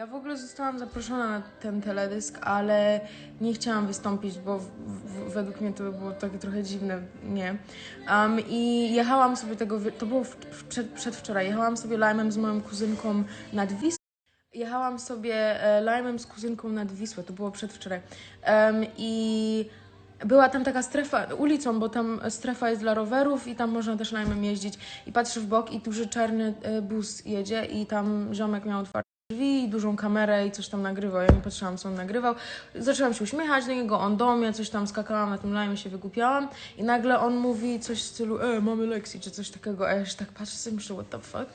Ja w ogóle zostałam zaproszona na ten teledysk, ale nie chciałam wystąpić, bo w, w, według mnie to by było takie trochę dziwne, nie. Um, I jechałam sobie tego, to było w, przed, przedwczoraj, jechałam sobie lime'em z moją kuzynką nad Wisłą. Jechałam sobie e, lime'em z kuzynką nad Wisłę, to było przedwczoraj. Em, I była tam taka strefa, ulicą, bo tam strefa jest dla rowerów i tam można też lime'em jeździć. I patrzę w bok i duży czarny e, bus jedzie i tam ziomek miał otwarte drzwi dużą kamerę i coś tam nagrywał. Ja nie patrzyłam, co on nagrywał. Zaczęłam się uśmiechać do niego, on do mnie, coś tam skakałam na tym lime'ie, się wygłupiałam i nagle on mówi coś w stylu, e, mamy Lexi, czy coś takiego, a ja się tak patrzę sobie myślę, what the fuck?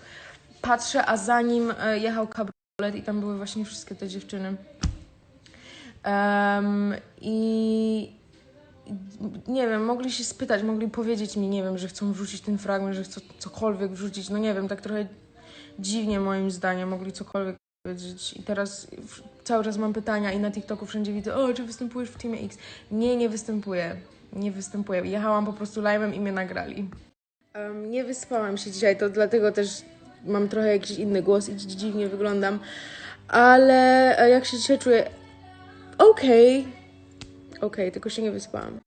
Patrzę, a za nim e, jechał kabriolet i tam były właśnie wszystkie te dziewczyny. Em, I nie wiem, mogli się spytać, mogli powiedzieć mi, nie wiem, że chcą wrzucić ten fragment, że chcą cokolwiek wrzucić, no nie wiem, tak trochę dziwnie moim zdaniem, mogli cokolwiek i teraz cały czas mam pytania i na TikToku wszędzie widzę, o, czy występujesz w Teamie X? Nie, nie występuję, nie występuję, jechałam po prostu live'em i mnie nagrali. Em, nie wyspałam się dzisiaj, to dlatego też mam trochę jakiś inny głos i dzi- dziwnie wyglądam, ale e, jak się dzisiaj czuję, okej, okej, tylko się nie wyspałam.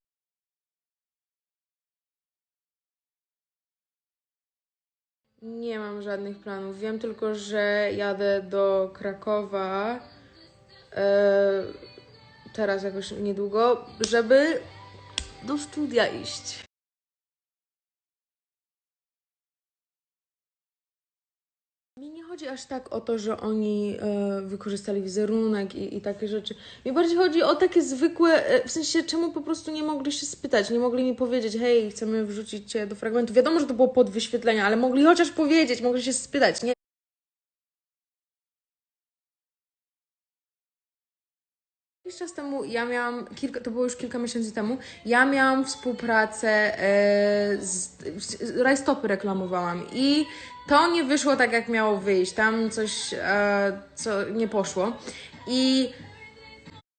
Nie mam żadnych planów. Wiem tylko, że jadę do Krakowa e, teraz jakoś niedługo, żeby do studia iść. Mi nie chodzi aż tak o to, że oni e, wykorzystali wizerunek i, i takie rzeczy. Mi bardziej chodzi o takie zwykłe, e, w sensie czemu po prostu nie mogli się spytać, nie mogli mi powiedzieć, hej, chcemy wrzucić cię do fragmentu. Wiadomo, że to było pod wyświetlenia, ale mogli chociaż powiedzieć, mogli się spytać, nie? Jakiś czas temu ja miałam, kilka, to było już kilka miesięcy temu, ja miałam współpracę e, z, z rajstopy reklamowałam i to nie wyszło tak, jak miało wyjść. Tam coś, e, co nie poszło. I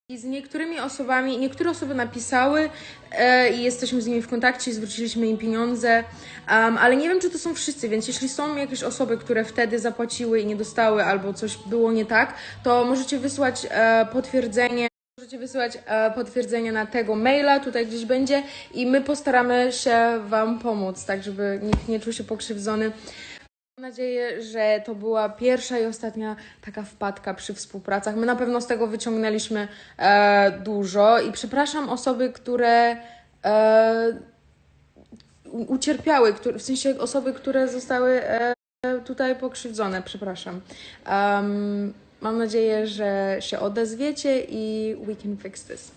i z niektórymi osobami, niektóre osoby napisały e, i jesteśmy z nimi w kontakcie zwróciliśmy im pieniądze, um, ale nie wiem, czy to są wszyscy, więc jeśli są jakieś osoby, które wtedy zapłaciły i nie dostały albo coś było nie tak, to możecie wysłać e, potwierdzenie. Możecie wysyłać e, potwierdzenie na tego maila, tutaj gdzieś będzie i my postaramy się Wam pomóc, tak żeby nikt nie czuł się pokrzywdzony. Mam nadzieję, że to była pierwsza i ostatnia taka wpadka przy współpracach. My na pewno z tego wyciągnęliśmy e, dużo i przepraszam osoby, które e, ucierpiały, które, w sensie osoby, które zostały e, tutaj pokrzywdzone. Przepraszam. Em, mam nadzieję, że się odezwiecie i we can fix this.